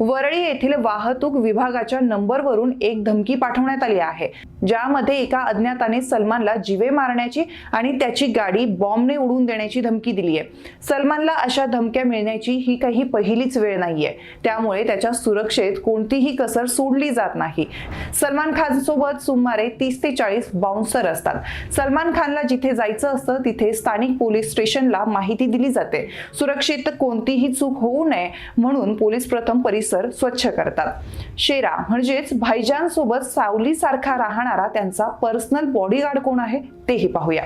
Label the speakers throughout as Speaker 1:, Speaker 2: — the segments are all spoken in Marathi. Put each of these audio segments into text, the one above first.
Speaker 1: वरळी येथील वाहतूक विभागाच्या नंबरवरून एक धमकी पाठवण्यात आली आहे. ज्यामध्ये एका अज्ञाताने सलमानला जीवे मारण्याची आणि त्याची गाडी बॉम्बने उडवून देण्याची धमकी दिली आहे सलमानला अशा धमक्या मिळण्याची ही काही पहिलीच वेळ नाहीये. त्यामुळे त्याच्या सुरक्षेत कोणतीही कसर सोडली जात नाही. सलमान खान सोबत सुमारे तीस ते चाळीस बाउन्सर असतात. सलमान खानला जिथे जायचं असतं तिथे स्थानिक पोलीस स्टेशनला माहिती दिली जाते. सुरक्षित कोणतीही चूक होऊ नये म्हणून पोलीस प्रथम परिसर स्वच्छ करतात. शेरा म्हणजेच भाईजान सोबत सावली सारखा राहणारा त्यांचा पर्सनल बॉडीगार्ड कोण आहे तेही पाहूया.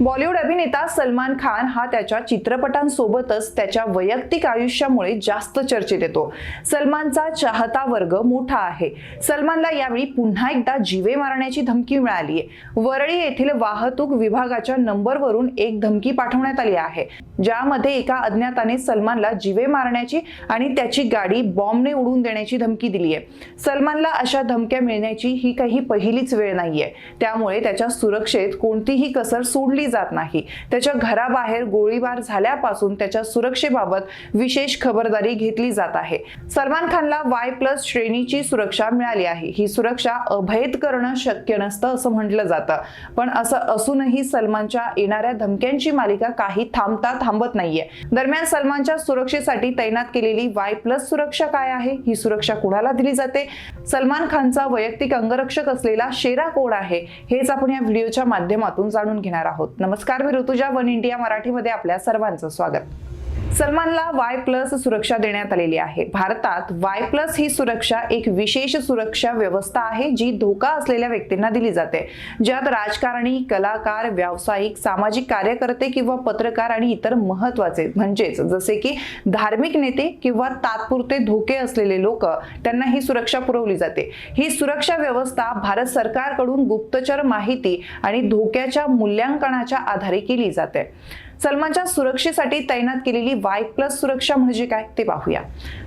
Speaker 1: बॉलिवूड अभिनेता सलमान खान हा त्याच्या चित्रपटांसोबतच त्याच्या वैयक्तिक आयुष्यामुळे जास्त चर्चेत येतो. सलमानचा चाहता वर्ग मोठा आहे. सलमानला यावेळी पुन्हा एकदा जीवे मारण्याची धमकी मिळाली आहे. वरळी येथील वाहतूक विभागाच्या नंबरवरून एक धमकी पाठवण्यात आली आहे. ज्यामध्ये एका अज्ञाताने सलमानला जिवे मारण्याची आणि त्याची गाडी बॉम्बने उडवून देण्याची धमकी दिली आहे. सलमानला अशा धमक्या मिळण्याची ही काही पहिलीच वेळ नाहीये. त्यामुळे त्याच्या सुरक्षेत कोणतीही कसर सोडली जात नाही. त्याच्या घराबाहेर गोळीबार झाल्यापासून त्याच्या सुरक्षेबाबत विशेष खबरदारी घेतली जात आहे. सलमान खानला वाय प्लस श्रेणीची सुरक्षा मिळाली आहे. ही सुरक्षा अभेद करणं शक्य नसतं असं म्हटलं जातं. पण असं असूनही सलमानच्या येणाऱ्या धमक्यांची मालिका काही थांबता थांबत नाहीये. दरम्यान सलमानच्या सुरक्षेसाठी तैनात केलेली वाय प्लस सुरक्षा काय आहे? ही सुरक्षा कुणाला दिली जाते? सलमान खानचा वैयक्तिक अंगरक्षक असलेला शेरा कोण आहे. हेच आपण या व्हिडिओच्या माध्यमातून जाणून घेणार आहोत. नमस्कार मी ऋतुजा वन इंडिया मराठीमध्ये आपल्या सर्वांचं स्वागत. सलमानला वाय प्लस सुरक्षा देण्यात आलेली आहे. भारतात वाय प्लस ही सुरक्षा एक विशेष सुरक्षा व्यवस्था आहे जी धोका असलेल्या व्यक्तींना दिली जाते. ज्यात राजकारणी कलाकार व्यावसायिक सामाजिक कार्यकर्ते किंवा पत्रकार आणि इतर महत्त्वाचे म्हणजेच जसे की धार्मिक नेते किंवा तात्पुरते धोके असलेले लोक त्यांना ही सुरक्षा पुरवली जाते. ही सुरक्षा व्यवस्था भारत सरकारकडून गुप्तचर माहिती आणि धोक्याच्या मूल्यांकनाच्या आधारे केली जाते. सलमानच्या सुरक्षेसाठी तैनात केलेली वाय प्लस सुरक्षा म्हणजे काय ते पाहूया.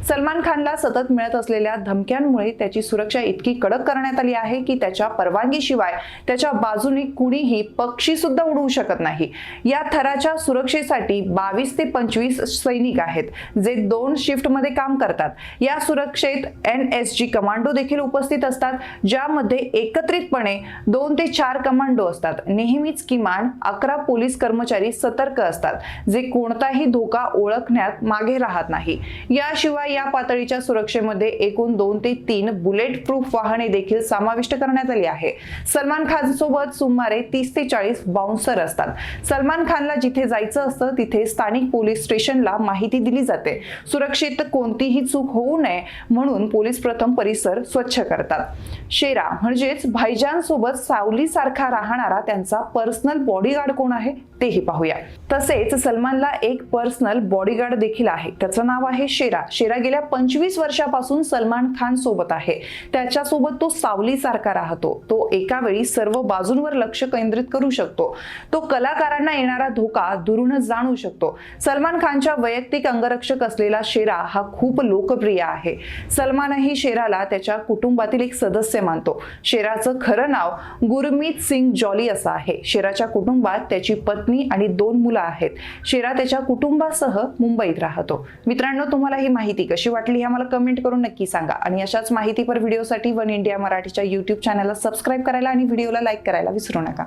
Speaker 1: सलमान खानला सतत मिळत असलेल्या धमक्यांमुळे त्याची सुरक्षा इतकी कडक करण्यात आली आहे की त्याच्या परवानगीशिवाय त्याच्या बाजूने कुणीही पक्षी सुद्धा उडवू शकत नाही. या थराच्या सुरक्षेसाठी बावीस ते पंचवीस सैनिक आहेत जे दोन शिफ्टमध्ये काम करतात. या सुरक्षेत एन एस जी कमांडो देखील उपस्थित असतात ज्यामध्ये एकत्रितपणे दोन ते चार कमांडो असतात. नेहमीच किमान अकरा पोलीस कर्मचारी सतर्क असतात जे कोणताही धोका ओळखण्यात मागे राहत नाही. याशिवाय या पातळीच्या सुरक्षेमध्ये एकूण दोन ते तीन बुलेट प्रूफ वाहने देखील समाविष्ट करण्यात आली आहे. सलमान खान सोबत सुमारे तीस ते चाळीस बाउन्सर असतात. सलमान खानला जिथे जायचं असतं तिथे स्थानिक पोलीस स्टेशनला माहिती दिली जाते. सुरक्षित कोणतीही चूक होऊ नये म्हणून पोलीस प्रथम परिसर स्वच्छ करतात. शेरा म्हणजेच भाईजान सोबत सावली सारखा राहणारा त्यांचा पर्सनल बॉडीगार्ड कोण आहे तेही पाहूया. तसेच सलमानला एक पर्सनल बॉडीगार्ड देखील आहे. त्याचं नाव आहे शेरा. शेरा गेल्या पंचवीस वर्षापासून सलमान खान सोबत आहे. त्याच्यासोबत तो सावली सारखा राहतो. तो एका वेळी सर्व बाजूंवर लक्ष केंद्रित करू शकतो. तो कलाकारांना येणारा धोका दुरून जाणू शकतो. सलमान खानच्या वैयक्तिक अंगरक्षक असलेला शेरा हा खूप लोकप्रिय आहे. सलमानही शेराला त्याच्या कुटुंबातील एक सदस्य मानतो. शेराचं खरं नाव गुरमीत सिंग जॉली असं आहे. शेराच्या कुटुंबात त्याची पत्नी आणि दोन मुलं मुलं आहेत. शेरा त्याच्या कुटुंबासह मुंबईत राहतो. मित्रांनो तुम्हाला ही माहिती कशी वाटली हे मला कमेंट करून नक्की सांगा. आणि अशाच माहितीपर व्हिडिओसाठी वन इंडिया मराठीच्या युट्यूब चॅनलला सबस्क्राईब करायला आणि व्हिडिओला लाईक करायला विसरू नका.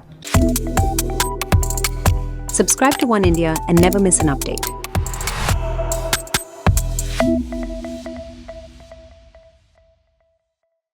Speaker 2: Subscribe to One India and never miss an update.